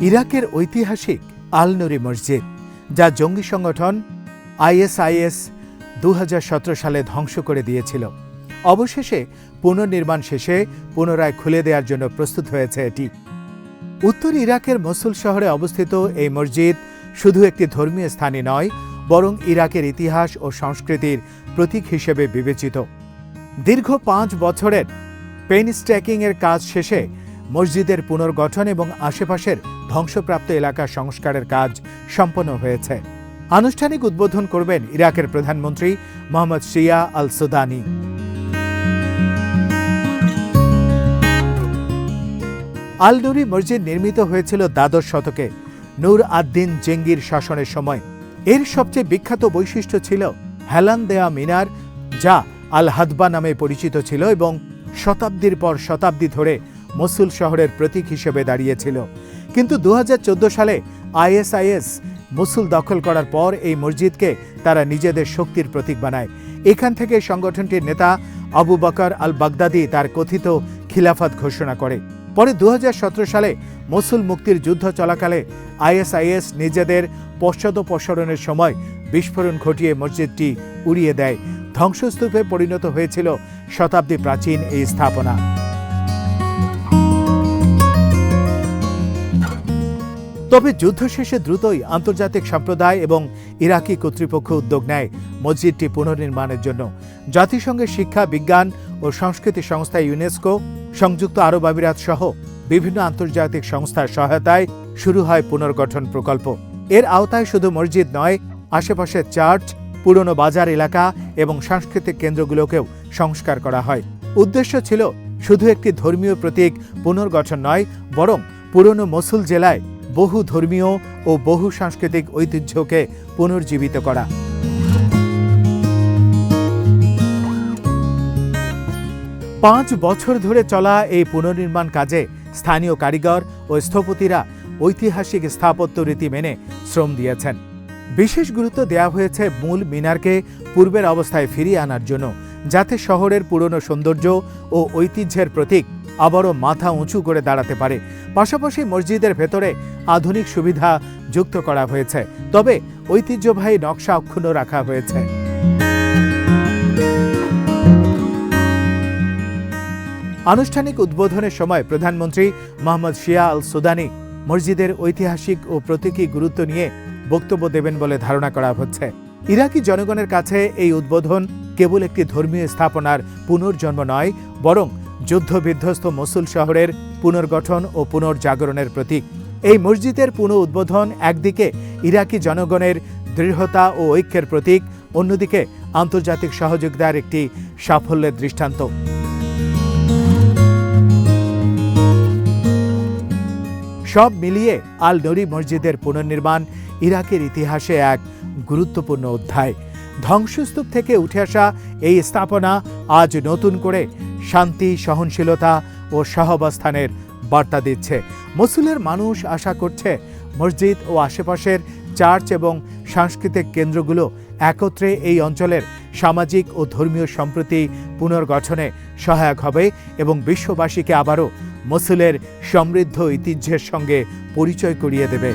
ইরাকের ঐতিহাসিক আল নুরি মসজিদ, যা জঙ্গি সংগঠন আইএসআইএস দু হাজার সতেরো সালে ধ্বংস করে দিয়েছিল। অবশেষে পুনর্নির্মাণ শেষে পুনরায় খুলে দেওয়ার জন্য প্রস্তুত হয়েছে এটি। উত্তর ইরাকের মসুল শহরে অবস্থিত এই মসজিদ শুধু একটি ধর্মীয় স্থানই নয়, বরং ইরাকের ইতিহাস ও সংস্কৃতির প্রতীক হিসেবে বিবেচিত। দীর্ঘ পাঁচ বছরের পেন স্ট্যাকিংয়ের কাজ শেষে মসজিদের পুনর্গঠন এবং আশেপাশের ধ্বংসপ্রাপ্ত এলাকা সংস্কারের কাজ সম্পন্ন হয়েছে। আনুষ্ঠানিক উদ্বোধন করবেন ইরাকের প্রধানমন্ত্রী মোহাম্মদ শিয়া আল সুদানি আল নুরি মসজিদ নির্মিত হয়েছিল দ্বাদশ শতকে। নূর আদ্দিন জেঙ্গির শাসনের সময়। এর সবচেয়ে বিখ্যাত বৈশিষ্ট্য ছিল হেলান দেয়া মিনার, যা আল হাদবা নামে পরিচিত ছিল এবং শতাব্দীর পর শতাব্দী ধরে মসুল শহরের প্রতীক হিসেবে দাঁড়িয়েছিল। কিন্তু দু হাজার চোদ্দ সালে আইএসআইএস মসুল দখল করার পর এই মসজিদকে তারা নিজেদের শক্তির প্রতীক বানায়। এখান থেকে সংগঠনটির নেতা আবু বকর আল বাগদাদি তার কথিত খিলাফত ঘোষণা করে। পরে দু হাজার সতেরো সালে মসুল মুক্তির যুদ্ধ চলাকালে আইএসআইএস নিজেদের পশ্চাদপসরণের সময় বিস্ফোরণ ঘটিয়ে মসজিদটি উড়িয়ে দেয়। ধ্বংসস্তূপে পরিণত হয়েছিল শতাব্দী প্রাচীন এই স্থাপনা। তবে যুদ্ধ শেষে দ্রুতই আন্তর্জাতিক সম্প্রদায় এবং ইরাকি কর্তৃপক্ষ উদ্যোগ নেয় মসজিদটি পুনর্নির্মাণের জন্য। জাতিসংঘের শিক্ষা, বিজ্ঞান ও সংস্কৃতি সংস্থা ইউনেস্কো, সংযুক্ত আরব আমিরাত সহ বিভিন্ন আন্তর্জাতিক সংস্থার সহায়তায় শুরু হয় পুনর্গঠন প্রকল্প। এর আওতায় শুধু মসজিদ নয়, আশেপাশের চার্চ, পুরনো বাজার এলাকা এবং সাংস্কৃতিক কেন্দ্রগুলোকেও সংস্কার করা হয়। উদ্দেশ্য ছিল শুধু একটি ধর্মীয় প্রতীক পুনর্গঠন নয়, বরং পুরনো মসুল জেলায় বহু ধর্মীয় ও বহু সাংস্কৃতিক ঐতিহ্যকে পুনর্জীবিত করা। পাঁচ বছর ধরে চলা এই পুনর্নির্মাণ কাজে স্থানীয় কারিগর ও স্থপতিরা ঐতিহাসিক স্থাপত্য রীতি মেনে শ্রম দিয়েছেন। বিশেষ গুরুত্ব দেওয়া হয়েছে মূল মিনারকে পূর্বের অবস্থায় ফিরিয়ে আনার জন্য, যাতে শহরের পুরনো সৌন্দর্য ও ঐতিহ্যের প্রতীক আবারও মাথা উঁচু করে দাঁড়াতে পারে। পাশাপাশি মসজিদের ভেতরে আধুনিক সুবিধা যুক্ত করা হয়েছে। তবে ঐতিহ্যবাহী নকশা অক্ষুণ্ণ রাখা হয়েছে। আনুষ্ঠানিক উদ্বোধনের সময় প্রধানমন্ত্রী মোহাম্মদ শিয়া আল সুদানি মসজিদের ঐতিহাসিক ও প্রতীকী গুরুত্ব নিয়ে বক্তব্য দেবেন বলে ধারণা করা হচ্ছে। ইরাকি জনগণের কাছে এই উদ্বোধন কেবল একটি ধর্মীয় স্থাপনার পুনর্জন্ম নয়, বরং যুদ্ধ বিধ্বস্ত মসুল শহরের পুনর্গঠন ও পুনর্জাগরণের প্রতীক। এই মসজিদের পুনঃ উদ্বোধন একদিকে ইরাকি জনগণের দৃঢ়তা ও ঐক্যের প্রতীক, অন্যদিকে আন্তর্জাতিক সহযোগিতার একটি সাফল্যের দৃষ্টান্ত। সব মিলিয়ে আল নরি মসজিদের পুনর্নির্মাণ ইরাকের ইতিহাসে এক গুরুত্বপূর্ণ অধ্যায়। ধ্বংসস্তূপ থেকে উঠে আসা এই স্থাপনা আজ নতুন করে শান্তি, সহনশীলতা ও সহাবস্থানের বার্তা দিচ্ছে। মসুলের মানুষ আশা করছে মসজিদ ও আশেপাশের চার্চ এবং সাংস্কৃতিক কেন্দ্রগুলো একত্রে এই অঞ্চলের সামাজিক ও ধর্মীয় সম্প্রীতি পুনর্গঠনে সহায়ক হবে এবং বিশ্ববাসীকে আবারও মসুলের সমৃদ্ধ ঐতিহ্যের সঙ্গে পরিচয় করিয়ে দেবে।